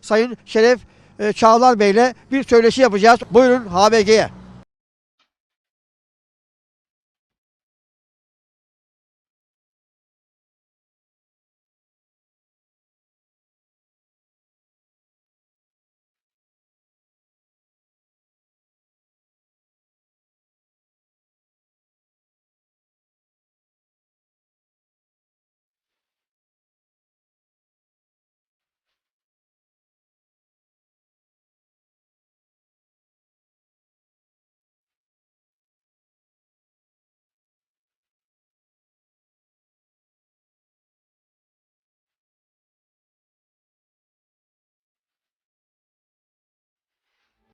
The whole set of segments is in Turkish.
Sayın Şeref e, Çağlar Bey'le bir söyleşi yapacağız. Buyurun HBG'ye.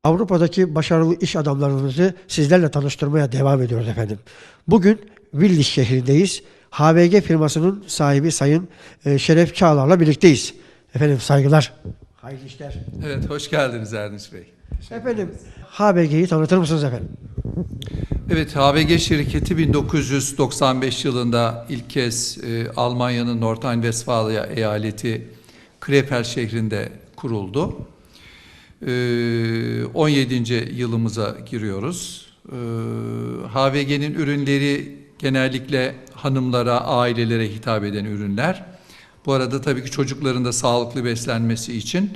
Avrupa'daki başarılı iş adamlarımızı sizlerle tanıştırmaya devam ediyoruz efendim. Bugün Vilnius şehrindeyiz. HVG firmasının sahibi Sayın e, Şeref Çağlar'la birlikteyiz. Efendim saygılar. Hayırlı işler. Evet, hoş geldiniz Erdinç Bey. Efendim HVG'yi tanıtır mısınız efendim? Evet, HVG şirketi 1995 yılında ilk kez e, Almanya'nın Nordrhein-Westfalia eyaleti Krefeld şehrinde kuruldu. E, 17. yılımıza giriyoruz. E, HVG'nin ürünleri genellikle hanımlara, ailelere hitap eden ürünler. Bu arada tabii ki çocukların da sağlıklı beslenmesi için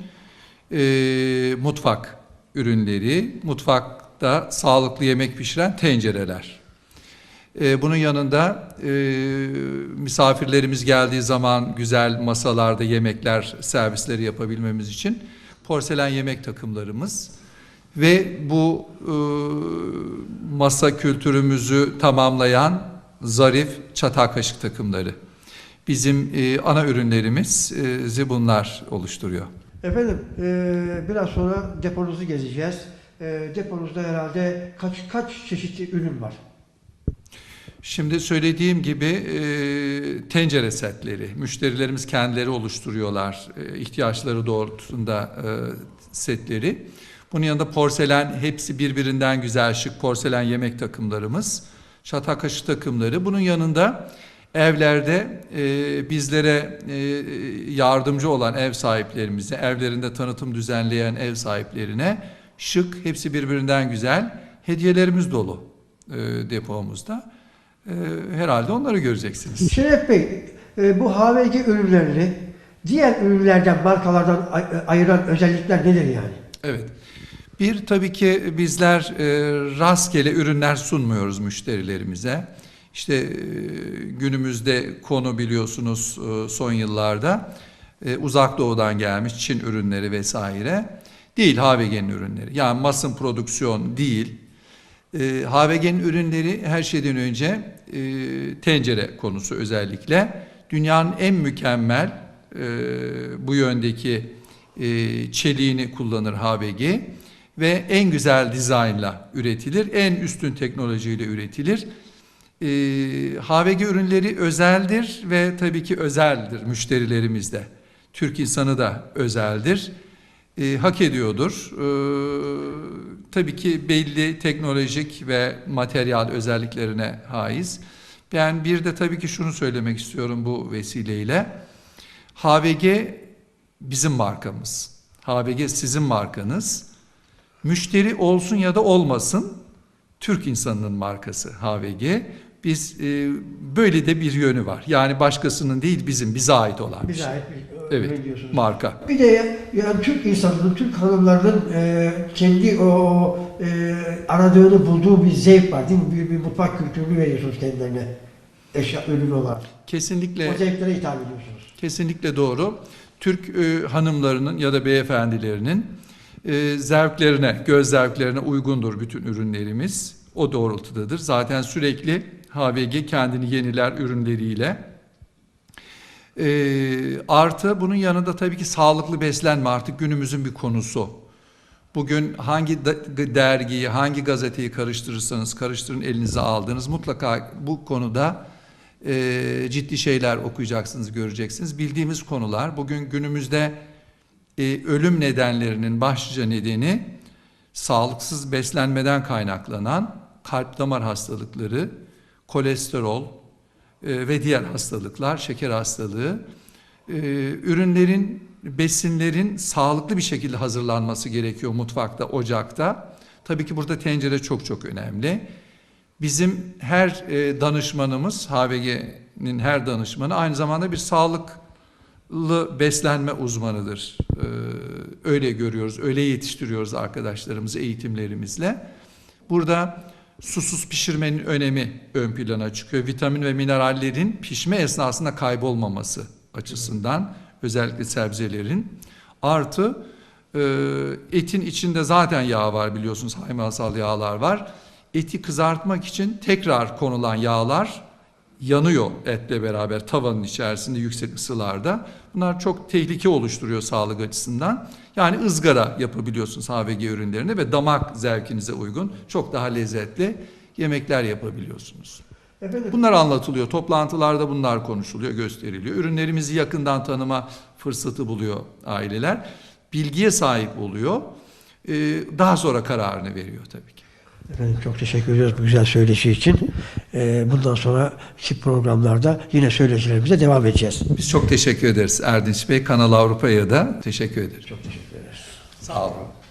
e, mutfak ürünleri, mutfakta sağlıklı yemek pişiren tencereler. Bunun yanında misafirlerimiz geldiği zaman güzel masalarda yemekler servisleri yapabilmemiz için porselen yemek takımlarımız ve bu e, masa kültürümüzü tamamlayan zarif çatal kaşık takımları. Bizim e, ana ürünlerimiz e, bunlar oluşturuyor. Efendim e, biraz sonra deponuzu gezeceğiz. E, deponuzda herhalde kaç kaç çeşitli ürün var? Şimdi söylediğim gibi e, tencere setleri, müşterilerimiz kendileri oluşturuyorlar e, ihtiyaçları doğrultusunda e, setleri. Bunun yanında porselen hepsi birbirinden güzel şık porselen yemek takımlarımız, çatal kaşık takımları. Bunun yanında evlerde bizlere yardımcı olan ev sahiplerimize, evlerinde tanıtım düzenleyen ev sahiplerine şık, hepsi birbirinden güzel hediyelerimiz dolu depomuzda. E, herhalde onları göreceksiniz. Şeref Bey, e, bu HVG ürünlerini diğer ürünlerden, markalardan ay- ayıran özellikler nedir yani? Evet. Bir tabii ki bizler e, rastgele ürünler sunmuyoruz müşterilerimize. İşte e, günümüzde konu biliyorsunuz e, son yıllarda e, uzak doğudan gelmiş Çin ürünleri vesaire değil HVG'nin ürünleri. Yani masın prodüksiyon değil. E, HVG'nin ürünleri her şeyden önce e, tencere konusu özellikle dünyanın en mükemmel e, bu yöndeki e, çeliğini kullanır HVG ve en güzel dizaynla üretilir, en üstün teknolojiyle üretilir. E, HVG ürünleri özeldir ve tabii ki özeldir müşterilerimizde. Türk insanı da özeldir. E, hak ediyordur. E, tabii ki belli teknolojik ve materyal özelliklerine haiz. Ben bir de tabii ki şunu söylemek istiyorum bu vesileyle. HVG bizim markamız. HVG sizin markanız. Müşteri olsun ya da olmasın Türk insanının markası HVG. Biz e, böyle de bir yönü var. Yani başkasının değil bizim bize ait olan bir Bize şey. ait bir Evet. ürün diyorsunuz. Marka. Bir de yani Türk insanının, Türk hanımlarının e, kendi o e, aradığını bulduğu bir zevk var değil mi? Bir, bir mutfak kültürünü veriyorsunuz kendilerine. Eşya ürün olarak. Kesinlikle O zevklere hitap ediyorsunuz. Kesinlikle doğru. Türk e, hanımlarının ya da beyefendilerinin e, zevklerine, göz zevklerine uygundur bütün ürünlerimiz. O doğrultudadır. Zaten sürekli HVG kendini yeniler ürünleriyle. E, artı bunun yanında tabii ki sağlıklı beslenme artık günümüzün bir konusu. Bugün hangi dergiyi, hangi gazeteyi karıştırırsanız karıştırın elinize aldığınız mutlaka bu konuda e, ciddi şeyler okuyacaksınız, göreceksiniz. Bildiğimiz konular. Bugün günümüzde e, ölüm nedenlerinin başlıca nedeni sağlıksız beslenmeden kaynaklanan kalp damar hastalıkları, kolesterol e, ve diğer hastalıklar, şeker hastalığı. E, ürünlerin besinlerin sağlıklı bir şekilde hazırlanması gerekiyor mutfakta, ocakta. Tabii ki burada tencere çok çok önemli. Bizim her e, danışmanımız, HVG'nin her danışmanı aynı zamanda bir sağlıklı beslenme uzmanıdır. Ee, öyle görüyoruz, öyle yetiştiriyoruz arkadaşlarımızı eğitimlerimizle. Burada susuz pişirmenin önemi ön plana çıkıyor. Vitamin ve minerallerin pişme esnasında kaybolmaması açısından özellikle sebzelerin artı e, etin içinde zaten yağ var biliyorsunuz hayvansal yağlar var. Eti kızartmak için tekrar konulan yağlar yanıyor etle beraber tavanın içerisinde yüksek ısılarda. Bunlar çok tehlike oluşturuyor sağlık açısından. Yani ızgara yapabiliyorsunuz HVG ürünlerine ve damak zevkinize uygun çok daha lezzetli yemekler yapabiliyorsunuz. Efendim, Bunlar anlatılıyor. Toplantılarda bunlar konuşuluyor, gösteriliyor. Ürünlerimizi yakından tanıma fırsatı buluyor aileler. Bilgiye sahip oluyor. Ee, Daha sonra kararını veriyor tabii ki. Efendim çok teşekkür ediyoruz bu güzel söyleşi için. Ee, bundan sonraki programlarda yine söyleşilerimize devam edeceğiz. Biz çok teşekkür ederiz Erdinç Bey. Kanal Avrupa'ya da teşekkür ederiz. Çok teşekkür ederiz. Sağ olun.